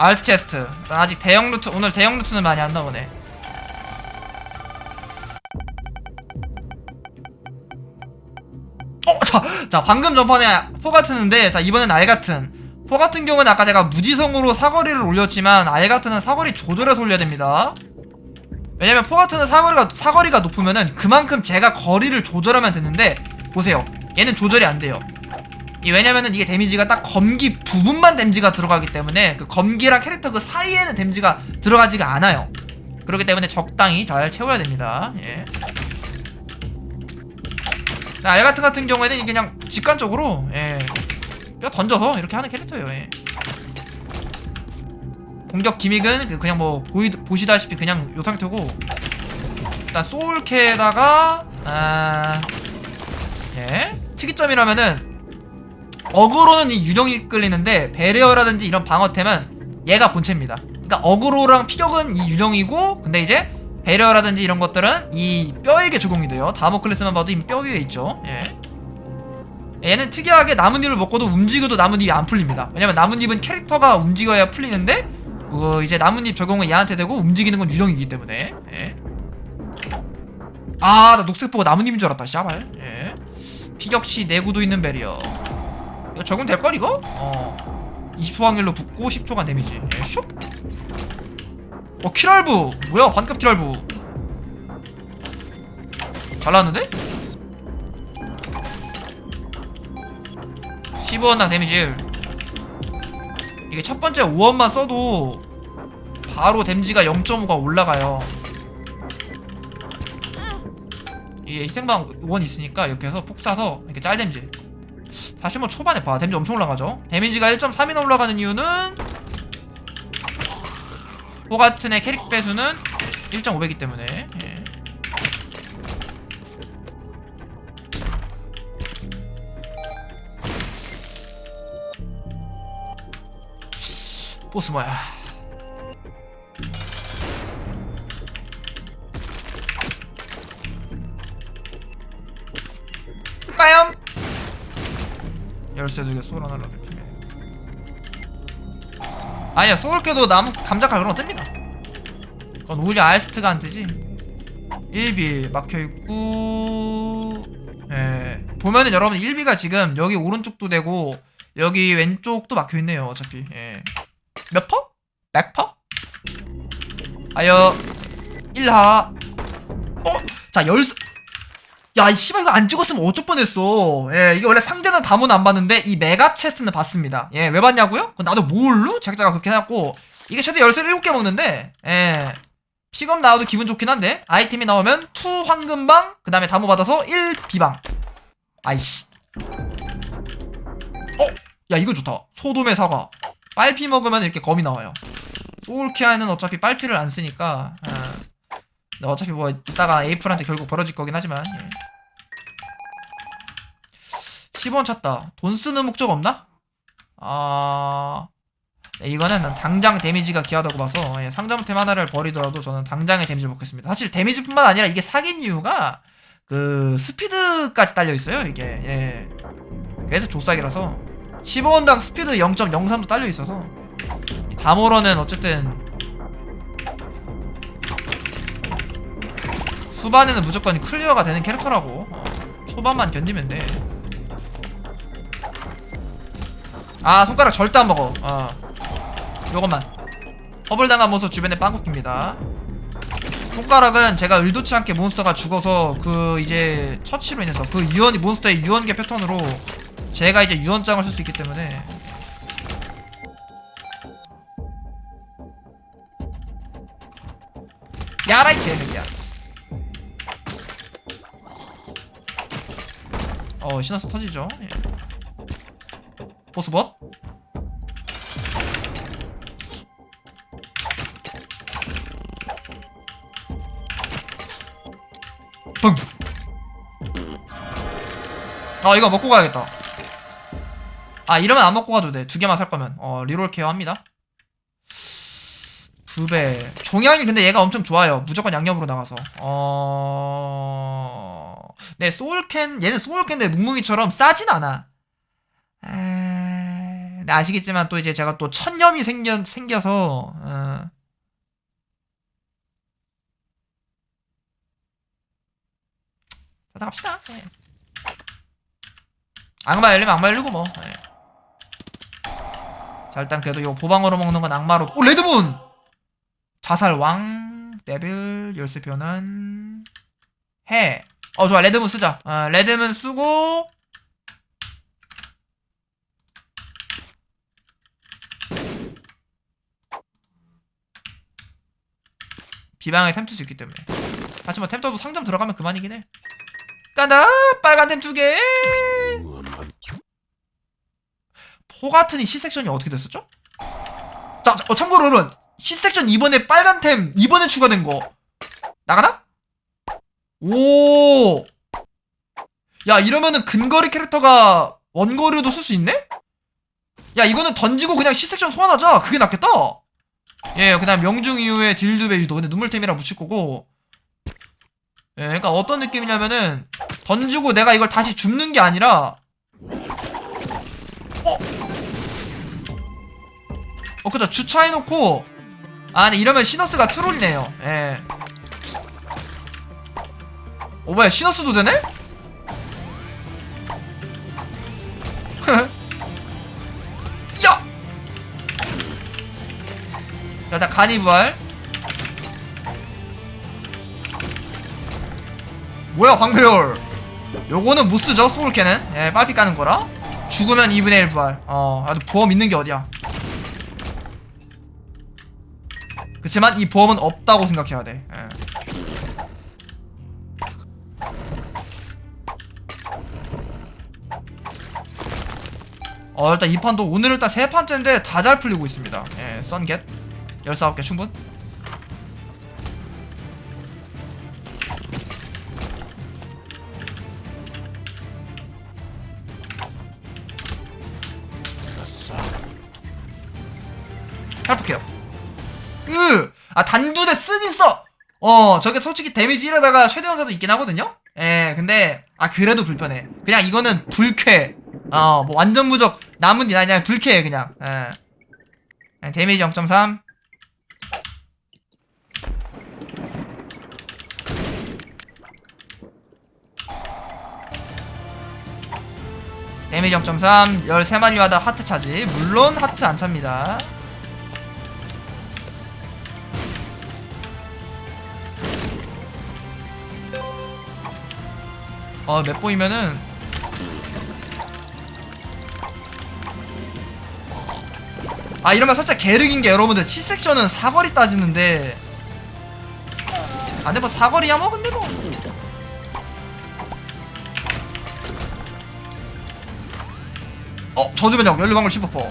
알트 체스트 난 아직 대형 루트 오늘 대형 루트는 많이 안 나오네. 어, 자, 자 방금 전판에 포 같은데 자 이번엔 알 같은. 포 같은 경우는 아까 제가 무지성으로 사거리를 올렸지만 알 같은은 사거리 조절해서 올려야 됩니다. 왜냐면 포 같은은 사거리가 사거리가 높으면은 그만큼 제가 거리를 조절하면 되는데 보세요. 얘는 조절이 안 돼요. 이 왜냐면은 이게 데미지가 딱 검기 부분만 데미지가 들어가기 때문에 그 검기랑 캐릭터 그 사이에는 데미지가 들어가지가 않아요. 그렇기 때문에 적당히 잘 채워야 됩니다. 예. 자, 알가트 같은 경우에는 그냥 직관적으로 예. 뼈 던져서 이렇게 하는 캐릭터예요. 예. 공격 기믹은 그 그냥 뭐 보이, 보시다시피 그냥 요 상태고 일단 소울캐에다가 아 예. 특이점이라면은 어그로는 이 유령이 끌리는데 베리어라든지 이런 방어템은 얘가 본체입니다. 그러니까 어그로랑 피격은 이 유령이고 근데 이제 베리어라든지 이런 것들은 이 뼈에게 적용이 돼요. 다모클레스만 봐도 이미 뼈 위에 있죠. 예. 얘는 특이하게 나뭇잎을 먹고도 움직여도 나뭇잎이 안 풀립니다. 왜냐면 나뭇잎은 캐릭터가 움직여야 풀리는데 어, 이제 나뭇잎 적용은 얘한테 되고 움직이는 건 유령이기 때문에 예. 아, 나 녹색 보고 나뭇잎인 줄 알았다. 씨발. 예. 피격시 내구도 있는 베리어. 이거 적응 될걸 이거? 어. 20% 확률로 붙고 10초간 데미지. 예, 슉. 어, 키랄부. 뭐야 반값 키랄부. 잘 나왔는데? 15원당 데미지. 이게 첫 번째 5원만 써도 바로 데미지가 0.5가 올라가요. 이게 희생방 5원 있으니까 이렇게 해서 폭 쏴서 이렇게 짤 데미지 다시 뭐 초반에 봐. 데미지 엄청 올라가죠? 데미지가 1.3이나 올라가는 이유는 호가튼의 캐릭 배수는 1.5배기 때문에. 예. 보스 뭐야 열쇠 두개 소울 하나로 이렇게. 아니야 소울캐도 나무 감자칼 그런 거 뜹니다 그건 오히려 알스트가 안 뜨지 1비 막혀있고 예 보면은 여러분 1비가 지금 여기 오른쪽도 되고 여기 왼쪽도 막혀있네요 어차피 예. 몇 퍼? 100퍼? 아여 1하 어? 자 열쇠 야, 이 씨발 이거 안 찍었으면 어쩔 뻔했어. 예, 이게 원래 상자는 다문 안 봤는데 이 메가 체스는 봤습니다. 예, 왜 봤냐고요? 나도 뭘로? 제작자가 그렇게 해놨고 이게 최대 열쇠를 7개 먹는데 예. 픽업 나와도 기분 좋긴 한데 아이템이 나오면 2 황금방 그 다음에 다모 받아서 1 비방 아이씨 어? 야 이거 좋다 소돔의 사과 빨피 먹으면 이렇게 검이 나와요 소울키아는 어차피 빨피를 안 쓰니까 아. 근데 어차피 뭐 이따가 에이플한테 결국 벌어질 거긴 하지만 예. 10원 찾다 돈 쓰는 목적 없나? 아... 네, 이거는 난 당장 데미지가 귀하다고 봐서 예, 상점템 하나를 버리더라도 저는 당장의 데미지를 먹겠습니다 사실 데미지뿐만 아니라 이게 사귄 이유가 그 스피드까지 딸려 있어요 이게 예. 그래서 조싹이라서 15원당 스피드 0.03도 딸려 있어서 이 다모러는 어쨌든 후반에는 무조건 클리어가 되는 캐릭터라고 어, 초반만 견디면 돼. 아 손가락 절대 안 먹어. 어. 요것만. 허블당한 몬스터 주변에 빵꾸낍니다. 손가락은 제가 의도치 않게 몬스터가 죽어서 그 이제 처치로 인해서 그 유언이 몬스터의 유언계 패턴으로 제가 이제 유언장을 쓸 수 있기 때문에 야라이 개새끼야. 어 신화서 터지죠 예. 보스봇 흥. 어 이거 먹고 가야겠다. 아 이러면 안 먹고 가도 돼두 개만 살 거면. 어 리롤 케어 합니다. 두배. 종양이 근데 얘가 엄청 좋아요. 무조건 양념으로 나가서. 어... 네 소울캔 얘는 소울캔인데 묵묵이처럼 싸진 않아 아... 근데 아시겠지만 또 이제 제가 또 천념이 생겨, 생겨서 어. 자 갑시다. 예. 악마 열리면 악마 열리고 뭐. 예. 자 일단 그래도 요 보방으로 먹는 건 악마로. 오 레드문! 자살 왕 데빌 열쇠 변환 해어 좋아. 레드문 쓰자. 어, 레드문 쓰고 비방에 템쓸 수 있기 때문에 하지만 템터도 상점 들어가면 그만이긴 해 간다 빨간 템 두개 포가튼이 C섹션이 어떻게 됐었죠? 자, 자, 어, 참고로 여러분 C섹션 이번에 빨간 템 이번에 추가된 거 나가나? 오. 야 이러면은 근거리 캐릭터가 원거리로도 쓸 수 있네? 야 이거는 던지고 그냥 C섹션 소환하자 그게 낫겠다 예 그 다음 명중 이후에 딜드베 유도 근데 눈물템이랑 붙일 거고 예 그러니까 어떤 느낌이냐면은 던지고 내가 이걸 다시 줍는 게 아니라 어? 어 그죠 주차해놓고 아 근데 이러면 시너스가 트롤이네요 예. 어 뭐야 시너스도 되네? 일단 간이 부활 뭐야 방배열 요거는 못쓰죠 소울캐는 예 빨피 까는 거라. 죽으면 2분의 1 부활 어 아주 보험 있는 게 어디야? 그치만 이 보험은 없다고 생각해야 돼. 예. 어 일단 이 판도 오늘 일단 세 판째인데 다 잘 풀리고 있습니다. 예 썬겟 19개 충분? 살볼게요. 으! 아 단두대 쓰긴 써! 어 저게 솔직히 데미지 이러다가 최대원사도 있긴 하거든요? 예 근데 아 그래도 불편해. 그냥 이거는 불쾌. 어뭐 완전 무적 남은 일 아니야. 불쾌해 그냥. 예. 그냥 데미지 0.3 데미지 0.3 13마리마다 하트 차지. 물론 하트 안 찹니다. 어, 맵 보이면은 아 이러면 살짝 게르긴 게 여러분들. C섹션은 사거리 따지는데. 뭐 사거리야 뭐 근데 뭐 어, 저주변형 연료방울 15%.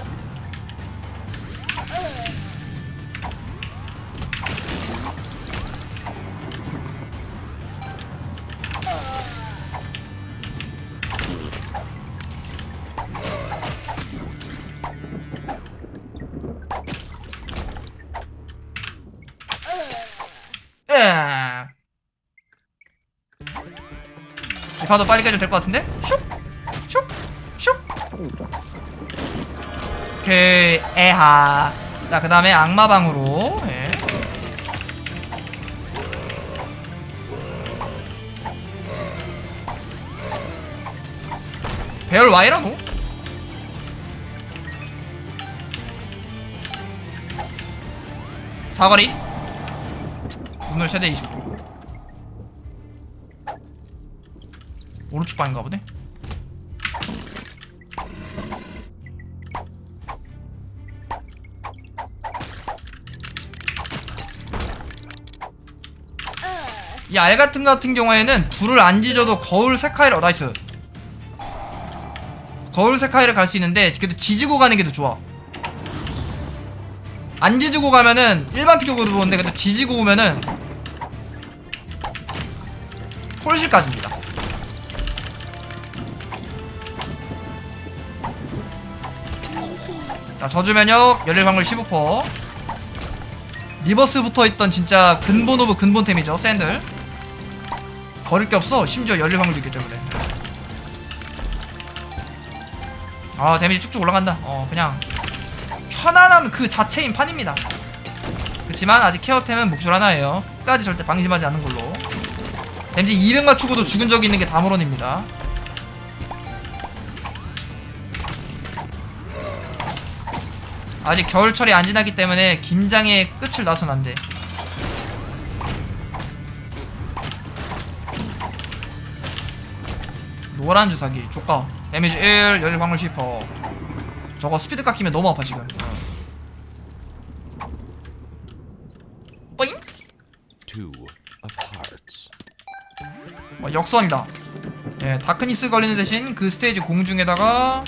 예. 이 파도 빨리 깨도 될 것 같은데? 슉! 슉! 슉! 오케이. 에하. 자 그 다음에 악마방으로. 예. 배열 와이라노? 사거리. 오늘 최대 20도. 오른쪽 방인가 보네 이알 같은 경우에는 불을 안 지져도 거울 세카이를 어 나이스. 거울 세카이를 갈 수 있는데 그래도 지지고 가는 게 더 좋아. 안 지지고 가면은 일반 피격으로 보는데 그래도 지지고 오면은 홀실까지입니다. 자 저주면역 열일 방울 15% 리버스 붙어있던 진짜 근본 오브 근본템이죠 샌들 버릴 게 없어. 심지어 연료방울도 있기 때문에. 아 데미지 쭉쭉 올라간다. 어 그냥 편안함 그 자체인 판입니다. 그렇지만 아직 케어템은 묵줄 하나예요. 끝까지 절대 방심하지 않는 걸로. 댐지 200 맞추고도 죽은 적이 있는 게 다모론입니다. 아직 겨울철이 안 지나기 때문에 김장의 끝을 놔선 안돼 노란 주사기 조까 데미지 1 열일 광물 10% 저거 스피드 깎이면 너무 아파 지금 뿌잉. 어, 역선이다 예 다크니스 걸리는 대신 그 스테이지 공중에다가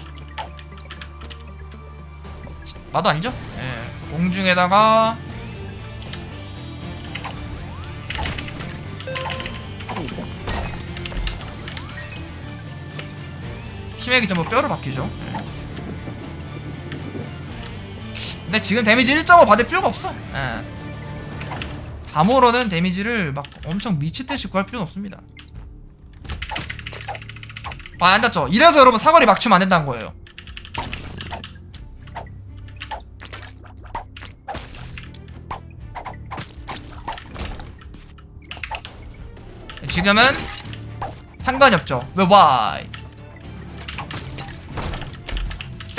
나도 아니죠? 예 공중에다가 힘액이 전부 뼈로 바뀌죠 예. 근데 지금 데미지 1.5 받을 필요가 없어 예. 다모로는 데미지를 막 엄청 미치듯이 구할 필요는 없습니다 아, 안 닿죠? 이래서 여러분 사거리 막추면 안 된다는 거예요. 지금은 상관이 없죠. 왜 why?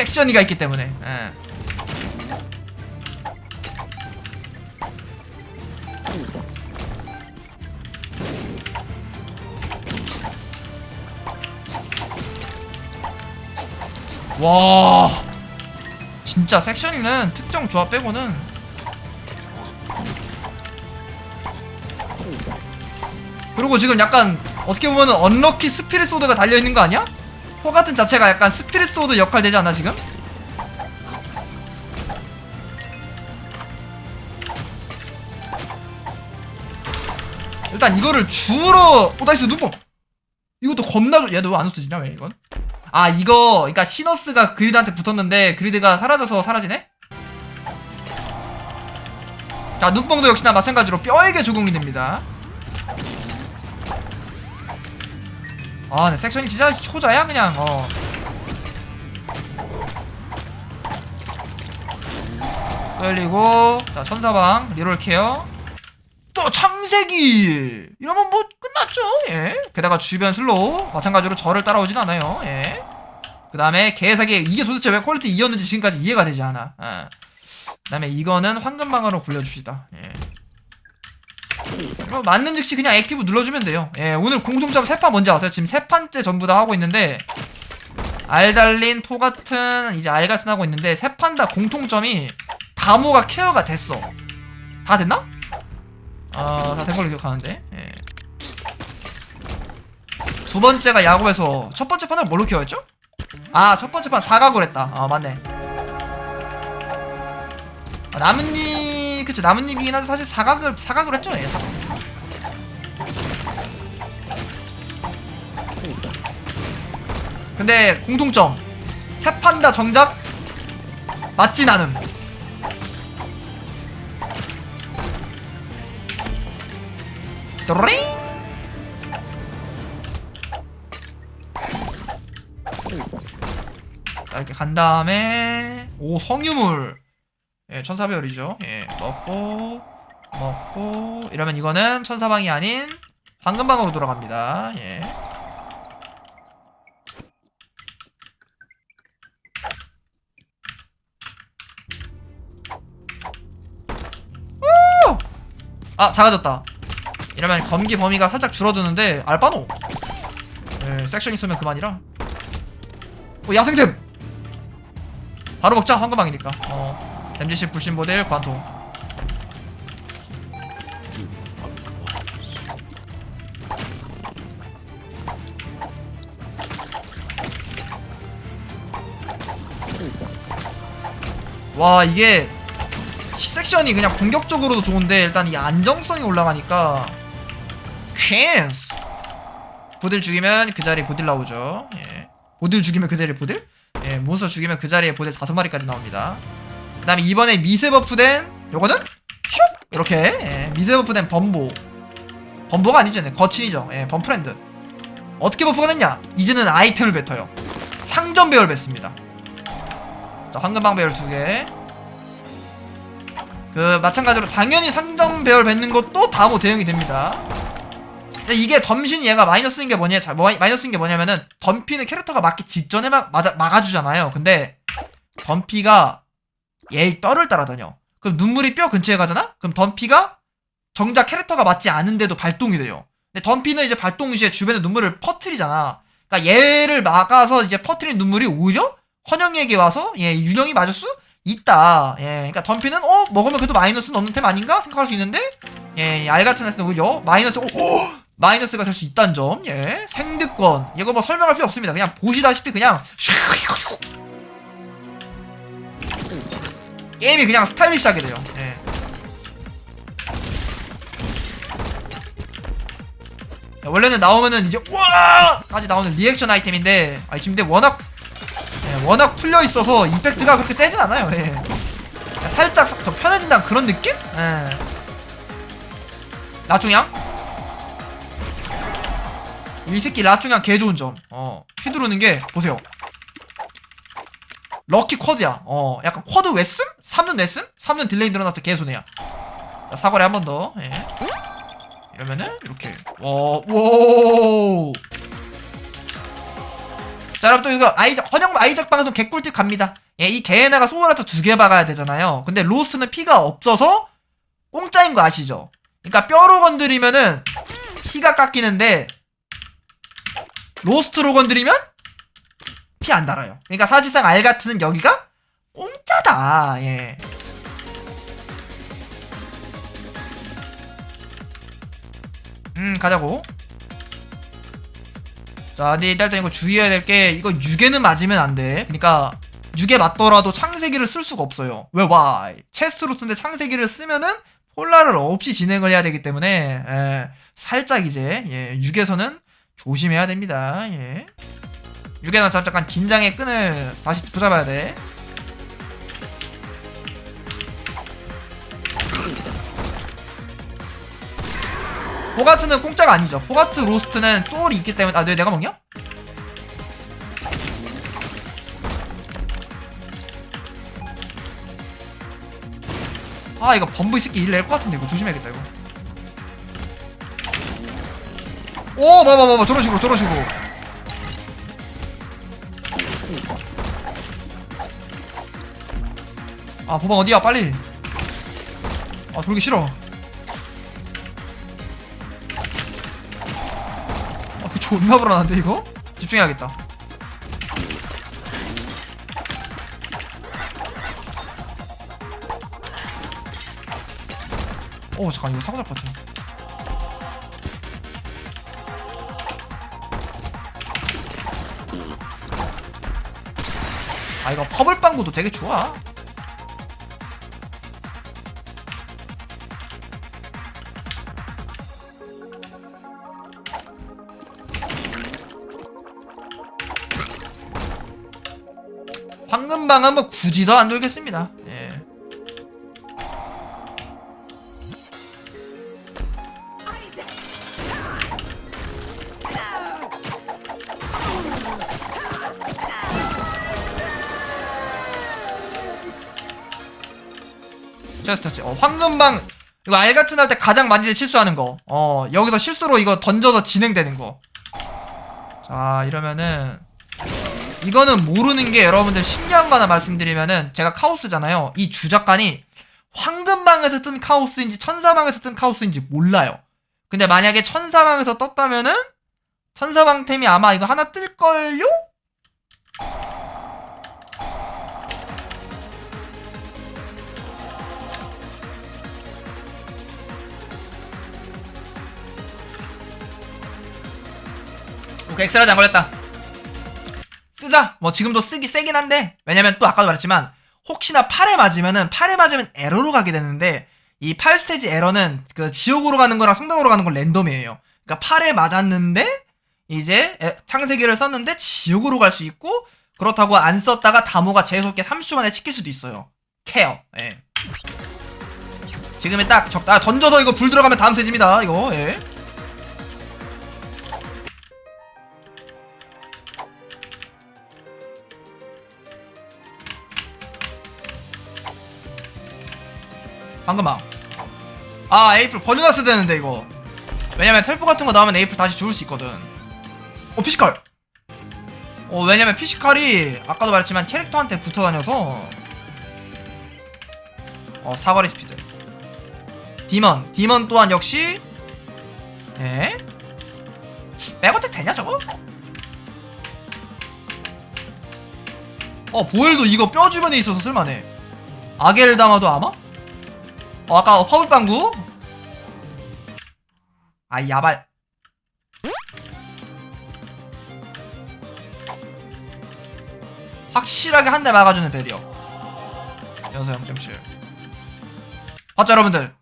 섹션이가 있기 때문에. 예. 와 진짜 섹션이는 특정 조합 빼고는 그리고 지금 약간 어떻게 보면은 언럭키 스피릿 소드가 달려있는 거 아니야? 포 같은 자체가 약간 스피릿 소드 역할 되지 않나 지금? 일단 이거를 주로 오 나이스 누뽕 이것도 겁나 좋 얘도 안 없어지냐 왜 이건? 아 이거 그러니까 시너스가 그리드한테 붙었는데 그리드가 사라져서 사라지네? 자 눈뽕도 역시나 마찬가지로 뼈에게 적용이 됩니다 아 네, 섹션이 진짜 효자야 그냥. 어. 끌리고 자 천사방 리롤 케어. 또 창세기! 이러면 뭐 끝났죠 예. 게다가 주변 슬로우 마찬가지로 저를 따라오진 않아요 예그 다음에 개사기 이게 도대체 왜 퀄리티 2였는지 지금까지 이해가 되지 않아 예. 그 다음에 이거는 황금방으로 굴려주시다 예. 이거 맞는 즉시 그냥 액티브 눌러주면 돼요 예 오늘 공통점 세판 뭔지 아세요? 지금 세 판째 전부 다 하고 있는데 알 달린 포 같은 이제 알 같은 하고 있는데 세판다 공통점이 다모가 케어가 됐어 다 됐나? 아, 다 된 걸로 기억하는데. 예. 두 번째가 야구에서 첫 번째 판을 뭘로 키워였죠? 아, 첫 번째 판 사각으로 했다. 아, 맞네. 아, 나뭇잎, 그쵸, 나뭇잎이긴 한데 사실 사각을, 사각으로 했죠? 예, 사각. 근데 공통점. 세 판다 정작 맞진 않음. 또링 자, 이렇게 간 다음에 오 성유물 예, 천사배열이죠. 예, 먹고 먹고 이러면 이거는 천사방이 아닌 황금방으로 돌아갑니다. 예. 우! 아 작아졌다. 이러면 검기 범위가 살짝 줄어드는데 알바노! 예, 섹션 있으면 그만이라. 어 야생템 바로 먹자 황금방이니까. 어 댐지시 불신 모델 관통. 와 이게 섹션이 그냥 공격적으로도 좋은데 일단 이 안정성이 올라가니까 퀸스 보딜 죽이면 그 자리에 보딜 나오죠 예. 보딜 죽이면 그 자리에 보딜? 예, 몬스터 죽이면 그 자리에 보딜 다섯 마리까지 나옵니다 그 다음에 이번에 미세 버프된 요거는 슉! 이렇게 예, 미세 버프된 범보. 범보가 아니죠 네, 거친이죠. 예, 범프랜드. 어떻게 버프가 됐냐? 이제는 아이템을 뱉어요. 상점 배열 뱉습니다. 자 황금방 배열 두개. 그 마찬가지로 당연히 상점 배열 뱉는 것도 다모 대응이 됩니다. 이게 덤신 얘가 마이너스인 게 뭐냐, 자, 뭐, 마이너스인 게 뭐냐면은 덤피는 캐릭터가 맞기 직전에 막 막아주잖아요. 근데 덤피가 얘 뼈를 따라다녀. 그럼 눈물이 뼈 근처에 가잖아? 그럼 덤피가 정작 캐릭터가 맞지 않은데도 발동이 돼요. 근데 덤피는 이제 발동 시에 주변에 눈물을 퍼트리잖아. 그러니까 얘를 막아서 이제 퍼트린 눈물이 오히려 헌영에게 와서 예 윤영이 맞을 수 있다. 예, 그러니까 덤피는 어 먹으면 그래도 마이너스는 없는 템 아닌가 생각할 수 있는데 예, 알 같은 애는 오히려 마이너스 오, 오! 마이너스가 될 수 있다는 점. 예, 생득권 이거 뭐 설명할 필요 없습니다. 그냥 보시다시피 그냥 게임이 그냥 스타일리시하게 돼요. 예. 야, 원래는 나오면은 이제 우와 까지 나오는 리액션 아이템인데 아 지금 근데 워낙 예, 워낙 풀려 있어서 임팩트가 그렇게 세진 않아요. 예. 살짝 더 편해진다는 그런 느낌? 예. 라중양 이 새끼 라중양 개 좋은 점. 어 휘두르는 게 보세요. 럭키 쿼드야. 어 약간 쿼드 웨슴? 3는 웨슴? 3는 딜레이 늘어나서 개 손해야. 자, 사거리 한 번 더. 예. 이러면은 이렇게 와, 오. 자, 여러분 또 이거 아이작 헌영 아이작 방송 개꿀팁 갑니다. 예, 이 개에다가 소울아트 두개 박아야 되잖아요. 근데 로스는 피가 없어서 공짜인 거 아시죠? 그러니까 뼈로 건드리면은 피가 깎이는데 로스트로 건드리면 피 안 달아요. 그러니까 사실상 알 같은 여기가 공짜다. 예. 음 가자고 자 근데 일단 이거 주의해야 될 게 이거 6에는 맞으면 안 돼 그니까 6에 맞더라도 창세기를 쓸 수가 없어요 왜 why 체스트로 쓰는데 창세기를 쓰면은 폴라를 없이 진행을 해야 되기 때문에 예, 살짝 이제 예, 6에서는 조심해야 됩니다 예. 6에는 잠깐 긴장의 끈을 다시 붙잡아야 돼 포가트는 공짜가 아니죠. 포가트 로스트는 소울이 있기 때문에 아, 내 내가 먹냐? 아, 이거 범부 이 새끼 일 낼 것 같은데 이거 조심해야겠다 이거. 오, 봐봐, 봐봐, 저런 식으로, 저런 식으로. 아, 보방 어디야? 빨리. 아, 돌기 싫어. 아, 그 존나 불안한데 이거? 집중해야겠다. 어 잠깐 이거 사고 같아. 아 이거 퍼블 빵구도 되게 좋아. 황금방 한번 굳이 더 안 돌겠습니다. 어, 황금방 이거 알 같은 할 때 가장 많이 실수하는 거. 어, 여기서 실수로 이거 던져서 진행되는 거. 자, 이러면은 이거는 모르는 게 여러분들 신기한 거 하나 말씀드리면은 제가 카오스잖아요. 이 주작관이 황금방에서 뜬 카오스인지 천사방에서 뜬 카오스인지 몰라요. 근데 만약에 천사방에서 떴다면은 천사방 템이 아마 이거 하나 뜰걸요? 오케이 엑스라지 안 걸렸다. 쓰자. 뭐 지금도 쓰기 세긴 한데 왜냐면 또 아까도 말했지만 혹시나 팔에 맞으면은 팔에 맞으면 에러로 가게 되는데 이 8스테이지 에러는 그 지옥으로 가는 거랑 성당으로 가는 건 랜덤이에요. 그러니까 팔에 맞았는데 이제 에- 창세기를 썼는데 지옥으로 갈 수 있고 그렇다고 안 썼다가 다모가 재수없게 30초 만에 찍힐 수도 있어요. 케어. 예. 지금이 딱 적다. 아, 던져서 이거 불 들어가면 다음 세지입니다. 이거. 예. 방금방 아 에이플 버려놨어야 되는데 이거. 왜냐면 텔포 같은 거 나오면 에이플 다시 주울 수 있거든. 어 피지컬. 어 왜냐면 피지컬이 아까도 말했지만 캐릭터한테 붙어 다녀서. 어 사거리 스피드. 디먼. 디먼 또한 역시. 에? 백어택 되냐 저거? 어 보엘도 이거 뼈 주변에 있어서 쓸만해. 아겔다마도 아마? 어 아까 어, 퍼블빵구? 아 야발. 확실하게 한 대 막아주는 배리어. 연서 0.7 봤죠 여러분들?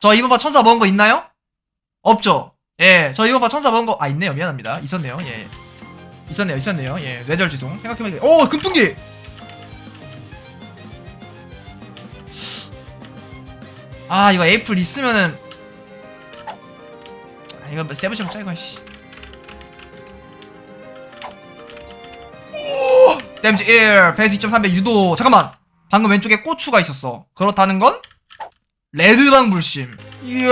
저 이번 바 천사 먹은 거 있나요? 없죠? 예 저 이번 바 천사 먹은 거 아 있네요. 미안합니다. 있었네요. 예 있었네요 있었네요. 예 뇌절 지송. 생각해보니까 오 금풍기 아 이거 에이플 있으면은. 아 이거 세븐시험 짜이고 씨. 오! 댐지 1 베이스 2.3배 유도. 잠깐만. 방금 왼쪽에 고추가 있었어. 그렇다는 건 레드방 불심. 이야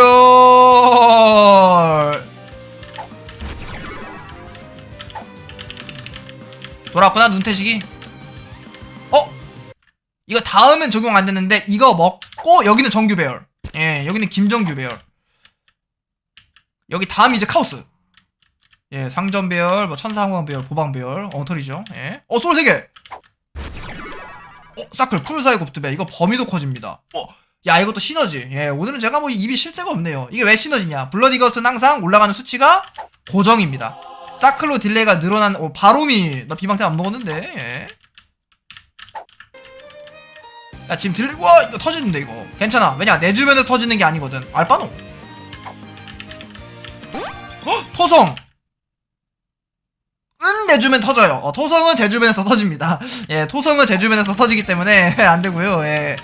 돌았구나 눈태식이. 어? 이거 다음엔 적용 안 되는데 이거 먹 고 여기는 정규 배열. 예 여기는 김정규 배열. 여기 다음 이제 카오스. 예 상점 배열 뭐 천사항왕 배열 보방 배열 엉터리죠. 예어 솔 3개. 어 사클 풀사이 곱트배. 이거 범위도 커집니다. 어야 이것도 시너지. 예 오늘은 제가 뭐 입이 쉴 새가 없네요. 이게 왜 시너지냐? 블러디거스는 항상 올라가는 수치가 고정입니다. 사클로 딜레이가 늘어난 어 바로미 나 비방템 안 먹었는데. 예. 야 지금 딜레이 와 이거 터지는데 이거. 괜찮아. 왜냐 내 주변에 터지는 게 아니거든. 알바노. 어? 토성. 은내 주변 터져요. 어, 토성은 제 주변에서 터집니다. 예 토성은 제 주변에서 터지기 때문에 안 되고요. 예.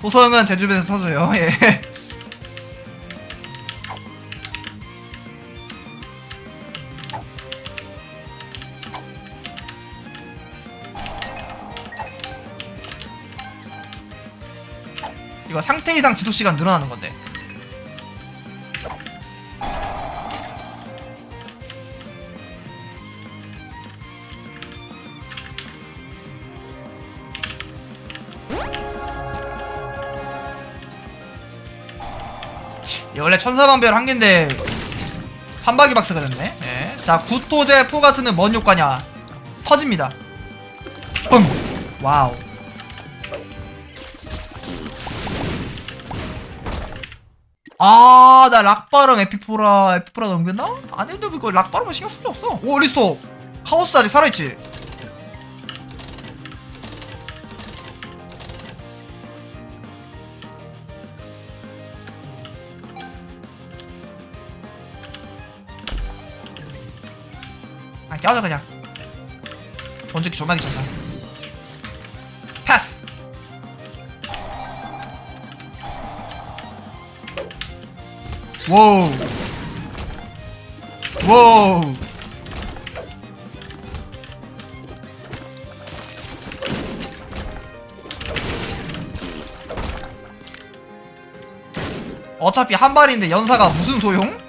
토성은 제 주변에서 터져요. 예 이거 상태 이상 지속 시간 늘어나는 건데. 이 원래 천사방별 한 개인데 판박이 박스가 됐네. 네. 자 구토제 포 같은은 뭔 효과냐? 터집니다. 뻥. 와우. 아, 나 락바람 에피포라, 에피포라 넘겼나? 아니, 근데 이거 락바람은 신경 쓸 필요 없어. 오, 리스토. 카오스 아직 살아있지? 아, 껴자, 그냥. 던지기 존나 귀찮다. 와우 와우 어차피 한 발인데 연사가 무슨 소용?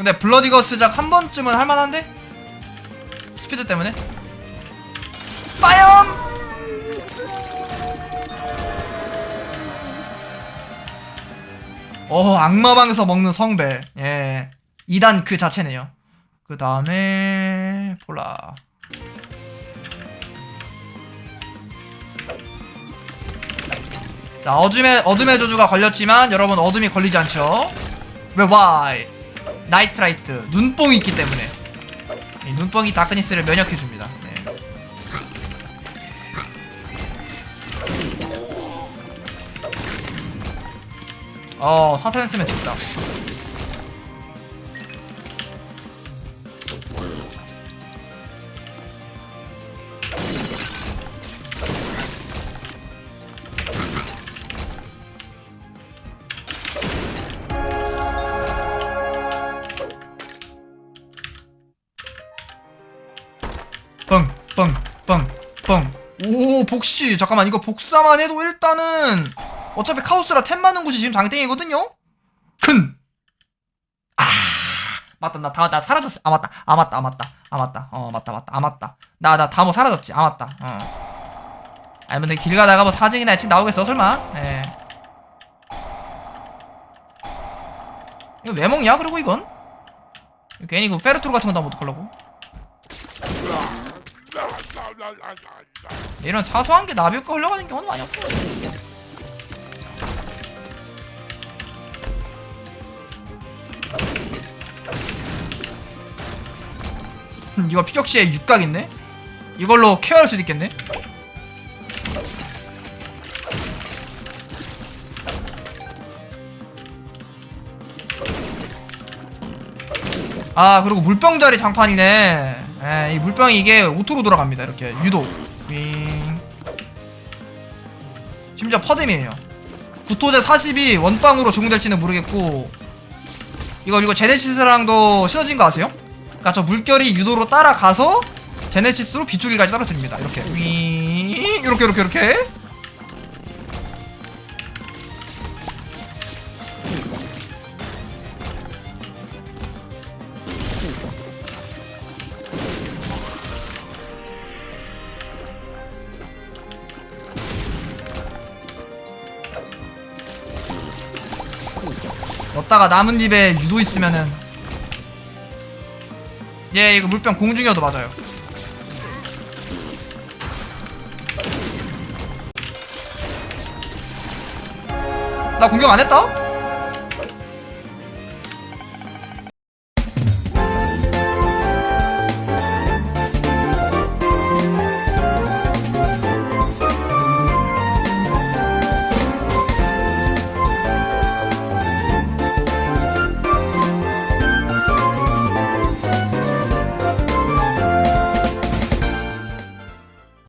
근데 블러디거 스 작 한 번쯤은 할만한데? 스피드 때문에? 빠염! 어 악마방에서 먹는 성배 예 2단 그 자체네요 그 다음에 폴라 자 어둠의 어둠의 저주가 걸렸지만 여러분 어둠이 걸리지 않죠 왜 why 나이트라이트 눈뽕이 있기 때문에. 이 눈뽕이 다크니스를 면역해줍니다. 네. 어 사탄 쓰면 좋다 복시 잠깐만 이거 복사만 해도 일단은 어차피 카오스라 템 많은 곳이 지금 장땡이거든요? 큰! 아, 맞다 나 다 나 사라졌어. 아 맞다 아 맞다 아 맞다 아 맞다. 어 맞다 맞다 아 맞다. 나 나 다모 사라졌지. 아 맞다. 어. 아니면 내길 가다가 뭐 사증이나 애칭 나오겠어 설마? 예. 이거 왜 먹냐 그리고 이건? 괜히 그 페르토르 같은 거다 못 하려고 이런 사소한 게 나비 효과 흘러가는 경우는 많이 없어. 음, 이거 피격시에 육각 있네? 이걸로 케어할 수도 있겠네? 아 그리고 물병자리 장판이네 에, 이 물병이 이게 오토로 돌아갑니다. 이렇게 유도. 윙. 심지어 퍼뎀이에요. 9토제 40이 원빵으로 적용될지는 모르겠고. 이거 이거 제네시스랑도 시너지인 거 아세요? 그니까 저 물결이 유도로 따라가서 제네시스로 비추기까지 떨어뜨립니다. 이렇게. 윙. 이렇게 이렇게 이렇게 넣다가 나뭇잎에 유도 있으면은 예 이거 물병 공중이어도 맞아요 나 공격 안 했다?